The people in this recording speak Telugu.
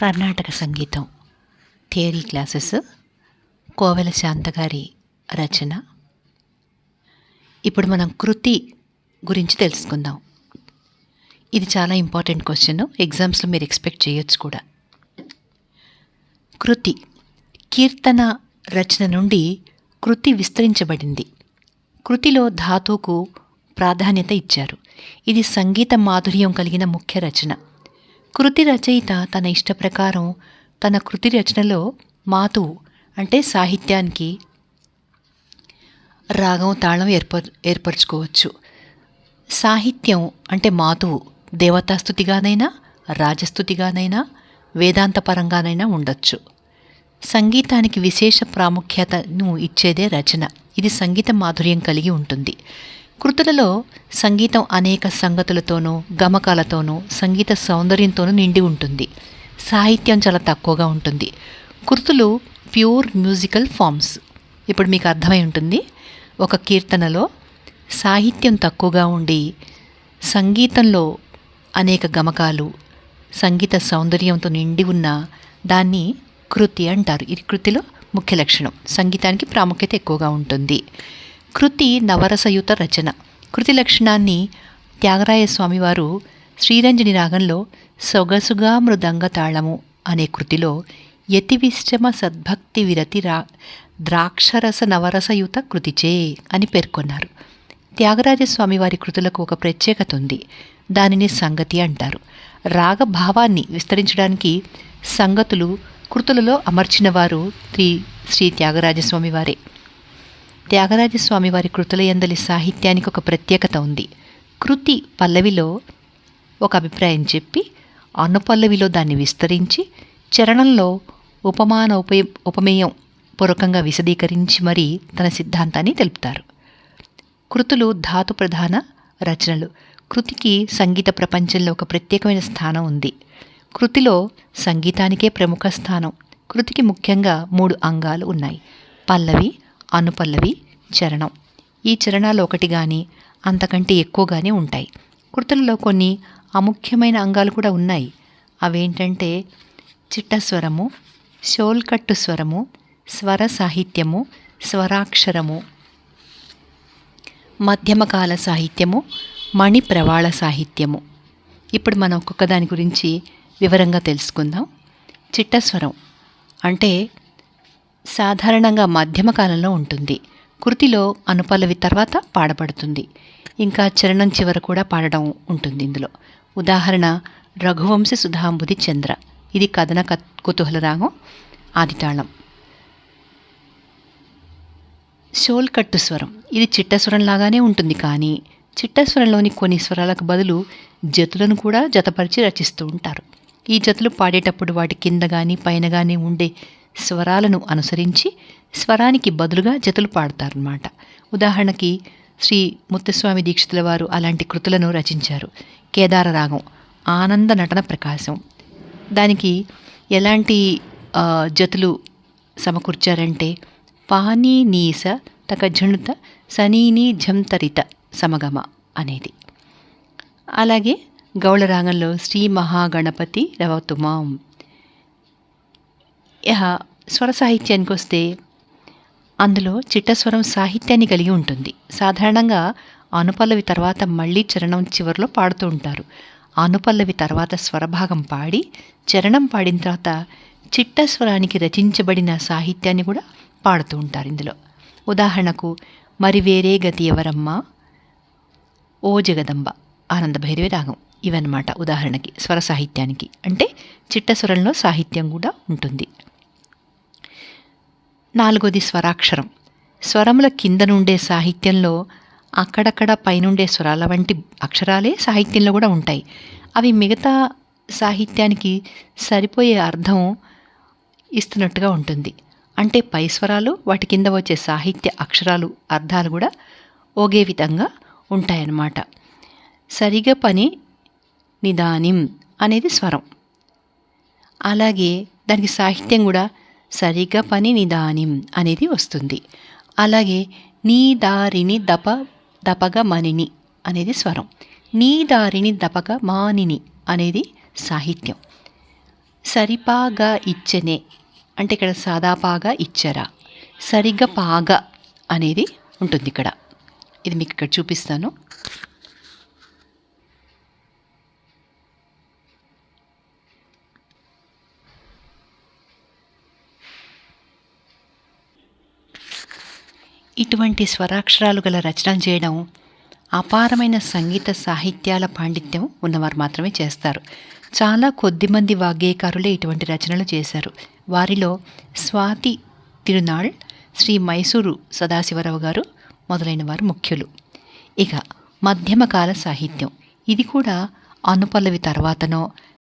కర్ణాటక సంగీతం. Theory classes. కోవెల శాంతగారి రచన. ఇప్పుడు మనం కృతి గురించి తెలుసుకుందాం. ఇది చాలా ఇంపార్టెంట్ క్వశ్చన్. ఎగ్జామ్స్లో మీరు ఎక్స్పెక్ట్ చేయొచ్చు కూడా. కృతి. కీర్తన రచన నుండి కృతి విస్తరించబడింది. కృతిలో ధాతువుకు ప్రాధాన్యత ఇచ్చారు. ఇది సంగీత మాధుర్యం కలిగిన ముఖ్య రచన. కృతి రచయిత తన ఇష్ట ప్రకారం తన కృతి రచనలో మాతు అంటే సాహిత్యానికి రాగం తాళం ఏర్పర్ ఏర్పరచుకోవచ్చు. సాహిత్యం అంటే మాతువు దేవతాస్తుతిగానైనా రాజస్తుతిగానైనా వేదాంతపరంగానైనా ఉండొచ్చు. సంగీతానికి విశేష ప్రాముఖ్యతను ఇచ్చేదే రచన. ఇది సంగీత మాధుర్యం కలిగి ఉంటుంది. కృతులలో సంగీతం అనేక సంగతులతోనూ గమకాలతోనూ సంగీత సౌందర్యంతోనూ నిండి ఉంటుంది. సాహిత్యం చాలా తక్కువగా ఉంటుంది. కృతులు ప్యూర్ మ్యూజికల్ ఫామ్స్. ఇప్పుడు మీకు అర్థమై ఉంటుంది. ఒక కీర్తనలో సాహిత్యం తక్కువగా ఉండి సంగీతంలో అనేక గమకాలు సంగీత సౌందర్యంతో నిండి ఉన్న దాన్ని కృతి అంటారు. ఇది కృతిలో ముఖ్య లక్షణం సంగీతానికి ప్రాముఖ్యత ఎక్కువగా ఉంటుంది. కృతి నవరసయుత రచన. కృతి లక్షణాన్ని త్యాగరాయ స్వామివారు శ్రీరంజని రాగంలో సొగసుగా మృదంగ తాళము అనే కృతిలో యతివిశ్రమ సద్భక్తి విరతి రా ద్రాక్షరస నవరసయుత కృతిచే అని పేర్కొన్నారు. త్యాగరాజస్వామి వారి కృతులకు ఒక ప్రత్యేకత ఉంది. దానిని సంగతి అంటారు. రాగ భావాన్ని విస్తరించడానికి సంగతులు కృతులలో అమర్చినవారు శ్రీ శ్రీ త్యాగరాజస్వామి వారే త్యాగరాజస్వామి వారి కృతుల ఎందలి సాహిత్యానికి ఒక ప్రత్యేకత ఉంది. కృతి పల్లవిలో ఒక అభిప్రాయం చెప్పి అనుపల్లవిలో దాన్ని విస్తరించి చరణంలో ఉపమాన ఉపయ ఉపమేయం పూర్వకంగా విశదీకరించి మరీ తన సిద్ధాంతాన్ని తెలుపుతారు. కృతులు ధాతు ప్రధాన రచనలు. కృతికి సంగీత ప్రపంచంలో ఒక ప్రత్యేకమైన స్థానం ఉంది. కృతిలో సంగీతానికే ప్రముఖ స్థానం. కృతికి ముఖ్యంగా మూడు అంగాలు ఉన్నాయి. పల్లవి అనుపల్లవి చరణం. ఈ చరణాలు ఒకటి కానీ అంతకంటే ఎక్కువగానే ఉంటాయి. కృతులలో కొన్ని అముఖ్యమైన అంగాలు కూడా ఉన్నాయి. అవేంటంటే చిట్టస్వరము షోల్కట్టు స్వరము స్వర సాహిత్యము స్వరాక్షరము మధ్యమకాల సాహిత్యము మణి ప్రవాళ సాహిత్యము. ఇప్పుడు మనం ఒక్కొక్క దాని గురించి వివరంగా తెలుసుకుందాం. చిట్టస్వరం అంటే సాధారణంగా మధ్యమ కాలంలో ఉంటుంది. కృతిలో అనుపల్లవి తర్వాత పాడబడుతుంది. ఇంకా చరణం చివర కూడా పాడడం ఉంటుంది ఇందులో. ఉదాహరణ రఘువంశ సుధాంబుది చంద్ర. ఇది కథన కుతూహల రాగం. ఆదితాళం. షోల్కట్టు స్వరం. ఇది చిట్టస్వరం లాగానే ఉంటుంది కానీ చిట్టస్వరంలోని కొన్ని స్వరాలకు బదులు జతులను కూడా జతపరిచి రచిస్తూ ఉంటారు. ఈ జతులు పాడేటప్పుడు వాటి కింద కానీ పైన కానీ ఉండే స్వరాలను అనుసరించి స్వరానికి బదులుగా జతులు పాడతారన్నమాట. ఉదాహరణకి శ్రీ ముత్తస్వామి దీక్షితుల వారు అలాంటి కృతులను రచించారు. కేదార రాగం ఆనంద నటన ప్రకాశం. దానికి ఎలాంటి జతులు సమకూర్చారంటే పానీ నీస తక ఝణుత సనీని జంతరిత సమగమ అనేది. అలాగే గౌళ రాగంలో శ్రీ మహాగణపతి రవతుమాం స్వర సాహిత్యానికి వస్తే అందులో చిట్టస్వరం సాహిత్యాన్ని కలిగి ఉంటుంది. సాధారణంగా అనుపల్లవి తర్వాత మళ్ళీ చరణం చివరిలో పాడుతూ ఉంటారు. అనుపల్లవి తర్వాత స్వరభాగం పాడి చరణం పాడిన తర్వాత చిట్టస్వరానికి రచించబడిన సాహిత్యాన్ని కూడా పాడుతూ ఉంటారు ఇందులో. ఉదాహరణకు మరి వేరే గతి ఎవరమ్మా? ఓ జగదంబ ఆనంద భైరవి రాగం ఇవన్నమాట ఉదాహరణకి స్వర సాహిత్యానికి. అంటే చిట్టస్వరంలో సాహిత్యం కూడా ఉంటుంది. నాలుగోది స్వరాక్షరం. స్వరముల కింద నుండే సాహిత్యంలో అక్కడక్కడ పైనుండే స్వరాల వంటి అక్షరాలే సాహిత్యంలో కూడా ఉంటాయి. అవి మిగతా సాహిత్యానికి సరిపోయే అర్థం ఇస్తున్నట్టుగా ఉంటుంది. అంటే పై స్వరాలు వాటి కింద వచ్చే సాహిత్య అక్షరాలు అర్థాలు కూడా ఒకే విధంగా ఉంటాయన్నమాట. సరిగా పని నిదానిం అనేది స్వరం. అలాగే దానికి సాహిత్యం కూడా సరిగా పని నిదానిం అనేది వస్తుంది. అలాగే నీ దారిని దప దపగ మనిని అనేది స్వరం. నీ దారిని దపగ మానిని అనేది సాహిత్యం. సరిపాగా ఇచ్చనే అంటే ఇక్కడ సాదాపాగా ఇచ్చరా. సరిగ్గా పాగా అనేది ఉంటుంది ఇక్కడ. ఇది మీకు ఇక్కడ చూపిస్తాను. ఇటువంటి స్వరాక్షరాలు గల రచన చేయడం అపారమైన సంగీత సాహిత్యాల పాండిత్యం ఉన్నవారు మాత్రమే చేస్తారు. చాలా కొద్దిమంది వాగ్గేయకారులే ఇటువంటి రచనలు చేశారు. వారిలో స్వాతి తిరునాళ్ శ్రీ మైసూరు సదాశివరావు గారు మొదలైన వారు ముఖ్యులు. ఇక మధ్యమకాల సాహిత్యం. ఇది కూడా అనుపల్లవి తర్వాతనో